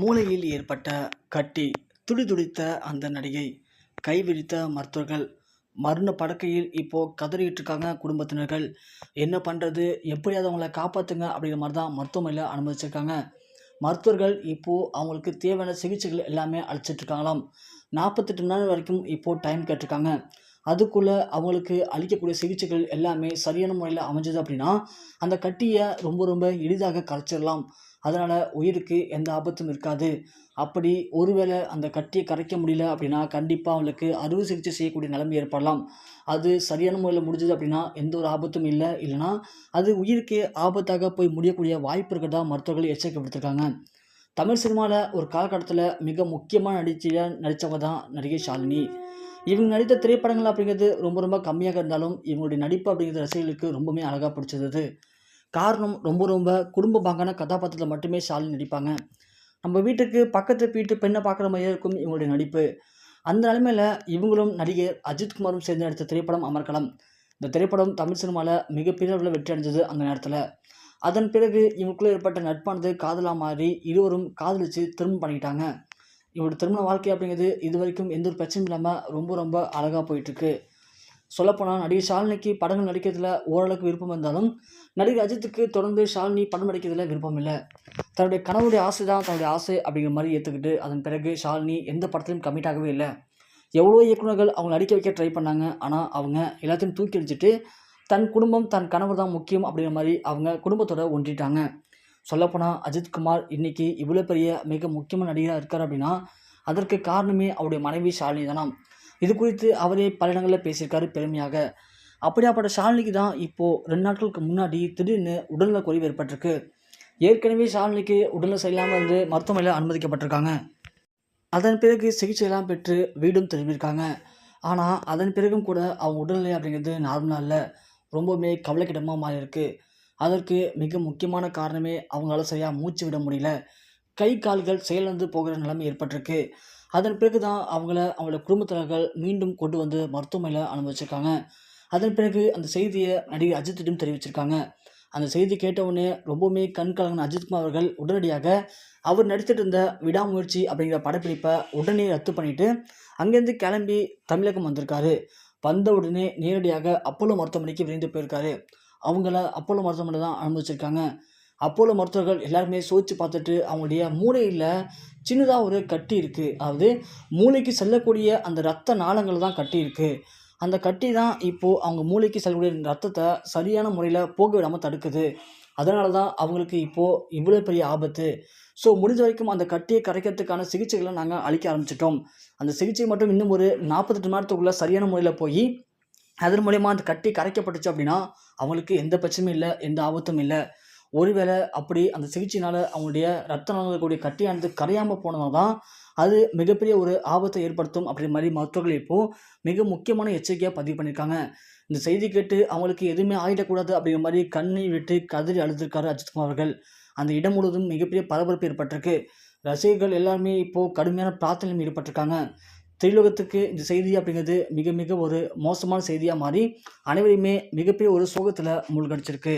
மூளையில் ஏற்பட்ட கட்டி துடிதுடித்த அந்த நடிகை கைவிரித்த மருத்துவர்கள் மரண படுக்கையில் இப்போது கதறிட்டு இருக்காங்க குடும்பத்தினர்கள். என்ன பண்ணுறது எப்படியாவது அவங்கள காப்பாற்றுங்க அப்படிங்கிற மாதிரி தான் மருத்துவமனையில் அனுமதிச்சிருக்காங்க. மருத்துவர்கள் இப்போது அவங்களுக்கு தேவையான சிகிச்சைகள் எல்லாமே அளிச்சிட்ருக்காங்களாம் நாற்பத்தெட்டு மணி நேரம் வரைக்கும் இப்போது டைம் கேட்டிருக்காங்க. அதுக்குள்ளே அவங்களுக்கு அளிக்கக்கூடிய சிகிச்சைகள் எல்லாமே சரியான முறையில் அமைஞ்சது அப்படின்னா அந்த கட்டியை ரொம்ப ரொம்ப எளிதாக கரைச்சிடலாம். அதனால் உயிருக்கு எந்த ஆபத்தும் இருக்காது. அப்படி ஒருவேளை அந்த கட்டியை கரைக்க முடியல அப்படின்னா கண்டிப்பாக அவங்களுக்கு அறுவை சிகிச்சை செய்யக்கூடிய நிலைமை ஏற்படலாம். அது சரியான முறையில் முடிஞ்சது அப்படின்னா எந்த ஒரு ஆபத்தும் இல்லை. இல்லைனா அது உயிருக்கு ஆபத்தாக போய் முடியக்கூடிய வாய்ப்பு இருக்கிறதா மருத்துவர்கள் எச்சரிக்கை விடுத்திருக்காங்க. தமிழ் சினிமாவில் ஒரு காலகட்டத்தில் மிக முக்கியமான நடிச்சியாக நடித்தவங்க தான் நடிகை ஷாலினி. இவங்க நடித்த திரைப்படங்கள் அப்படிங்கிறது ரொம்ப ரொம்ப கம்மியாக இருந்தாலும் இவங்களுடைய நடிப்பு அப்படிங்கிறது ரசிகர்களுக்கு ரொம்பவுமே அழகாக பிடிச்சது காரணம் ரொம்ப ரொம்ப குடும்ப பாங்கான கதாபாத்திரத்தில் மட்டுமே ஷாலினி நடிப்பாங்க. நம்ம வீட்டுக்கு பக்கத்து வீட்டு பெண்ணை பார்க்குற மாதிரியே இருக்கும் இவங்களுடைய நடிப்பு. அந்த நிலைமையில் இவங்களும் நடிகர் அஜித்குமாரும் சேர்ந்து நடித்த திரைப்படம் அமர்கலம் இந்த திரைப்படம் தமிழ் சினிமாவில் மிகப்பெரிய அளவில் வெற்றி அடைஞ்சது அந்த நேரத்தில். அதன் பிறகு இவங்களுக்குள்ளே ஏற்பட்ட நட்பானது காதலாக மாறி இருவரும் காதலித்து திரும்ப பண்ணிக்கிட்டாங்க. இவரோட திருமண வாழ்க்கை அப்படிங்கிறது இது வரைக்கும் எந்த ஒரு பிரச்சனையும் இல்லாமல் ரொம்ப ரொம்ப அழகாக போயிட்டுருக்கு. சொல்லப்போனால் நடிகை ஷாலினிக்கு படங்கள் நடிக்கிறதுல ஓரளவுக்கு விருப்பம் இருந்தாலும் நடிகர் அஜித்துக்கு தொடர்ந்து ஷாலினி படம் நடிக்கிறதுல விருப்பம் இல்லை. தன்னுடைய கணவருடைய ஆசை தான் தன்னுடைய ஆசை அப்படிங்கிற மாதிரி ஏற்றுக்கிட்டு அதன் பிறகு ஷாலினி எந்த படத்துலையும் கமிட் ஆகவே இல்லை. எவ்வளோ இயக்குநர்கள் அவங்க நடிக்க வைக்க ட்ரை பண்ணாங்க. ஆனால் அவங்க எல்லாத்தையும் தூக்கி அடிச்சுட்டு தன் குடும்பம் தன் கணவர் தான் முக்கியம் அப்படிங்கிற மாதிரி அவங்க குடும்பத்தோட ஒன்றிட்டாங்க. சொல்லப்போனால் அஜித்குமார் இன்றைக்கி இவ்வளோ பெரிய மிக முக்கியமான நடிகராக இருக்கார் அப்படின்னா அதற்கு காரணமே அவருடைய மனைவி ஷாலினி தானாம். இது குறித்து அவரே பல இடங்களில் பேசியிருக்காரு பெருமையாக. அப்படியாப்பட்ட ஷாலினிக்கு தான் இப்போது ரெண்டு நாட்களுக்கு முன்னாடி திடீர்னு உடல்நல குறைவு ஏற்பட்டிருக்கு. ஏற்கனவே ஷாலினிக்கு உடல்நல சரியில்லாமல் இருந்து மருத்துவமனையில் அனுமதிக்கப்பட்டிருக்காங்க. அதன் பிறகு சிகிச்சையெல்லாம் பெற்று வீடும் திரும்பியிருக்காங்க. ஆனால் அதன் பிறகும் கூட அவங்க உடல்நிலை அப்படிங்கிறது நார்மலாக இல்லை. ரொம்பவுமே கவலைக்கிடமாக மாறி இருக்குது அதற்கு மிக முக்கியமான காரணமே அவங்களால சரியாக மூச்சு விட முடியல. கை கால்கள் செயலிழந்து போகிற நிலைமை ஏற்பட்டிருக்கு. அதன் பிறகு தான் அவங்கள அவங்களோட குடும்பத்தினர்கள் மீண்டும் கொண்டு வந்து மருத்துவமனையில் அனுமதிச்சிருக்காங்க. அதன் பிறகு அந்த செய்தியை நடிகர் அஜித்திடம் தெரிவிச்சிருக்காங்க. அந்த செய்தி கேட்டவுடனே ரொம்பவுமே கண் கலங்கின அஜித்குமார் அவர்கள் உடனடியாக அவர் நடித்துட்டு இருந்த விடாமுயற்சி அப்படிங்கிற படப்பிடிப்பை உடனே ரத்து பண்ணிவிட்டு அங்கேருந்து கிளம்பி தமிழகம் வந்திருக்காரு. வந்த உடனே நேரடியாக அப்போலோ மருத்துவமனைக்கு விரைந்து போயிருக்காரு. அவங்கள அப்போலோ மருத்துவமனை தான் அனுமதிச்சிருக்காங்க. அப்போலோ மருத்துவர்கள் எல்லாருமே சோதிச்சு பார்த்துட்டு அவங்களுடைய மூளையில் சின்னதாக ஒரு கட்டி இருக்குது அதாவது மூளைக்கு செல்லக்கூடிய அந்த ரத்த நாளங்கள் தான் கட்டி இருக்குது அந்த கட்டி தான் இப்போது அவங்க மூளைக்கு செல்லக்கூடிய ரத்தத்தை சரியான முறையில் போக விடாமல் தடுக்குது. அதனால தான் அவங்களுக்கு இப்போது இவ்வளோ பெரிய ஆபத்து. ஸோ முடிஞ்ச வரைக்கும் அந்த கட்டியை கரைக்கிறதுக்கான சிகிச்சைகளை நாங்கள் அளிக்க ஆரம்பிச்சிட்டோம். அந்த சிகிச்சை மட்டும் இன்னும் ஒரு நாற்பத்தெட்டு மணி நேரத்துக்குள்ளே சரியான முறையில் போய் அதன் மூலயமா அந்த கட்டி கரைக்கப்பட்டுச்சு அப்படின்னா அவங்களுக்கு எந்த பிரச்சனையும் இல்லை எந்த ஆபத்தும் இல்லை. ஒருவேளை அப்படி அந்த சிகிச்சையினால் அவங்களுடைய ரத்த நாளக்கூடிய கட்டியானது கரையாமல் போனதால் தான் அது மிகப்பெரிய ஒரு ஆபத்தை ஏற்படுத்தும் அப்படி மாதிரி மருத்துவர்கள் இப்போது மிக முக்கியமான எச்சரிக்கையாக பதிவு பண்ணியிருக்காங்க. இந்த செய்தி கேட்டு அவங்களுக்கு எதுவுமே ஆகிடக்கூடாது அப்படிங்கிற மாதிரி கண்ணை விட்டு கதறி அழுதுருக்காரு அஜித்குமார் அவர்கள். அந்த இடம் முழுவதும் மிகப்பெரிய பரபரப்பு ஏற்பட்டிருக்கு. ரசிகர்கள் எல்லாருமே இப்போது கடுமையான பிரார்த்தனையில் ஈடுபட்டிருக்காங்க. திரையுலகத்துக்கு இந்த செய்தி அப்படிங்கிறது மிக மிக ஒரு மோசமான செய்தியாக மாறி அனைவரையுமே மிகப்பெரிய ஒரு சோகத்தில் மூழ்கடிச்சிருக்கு.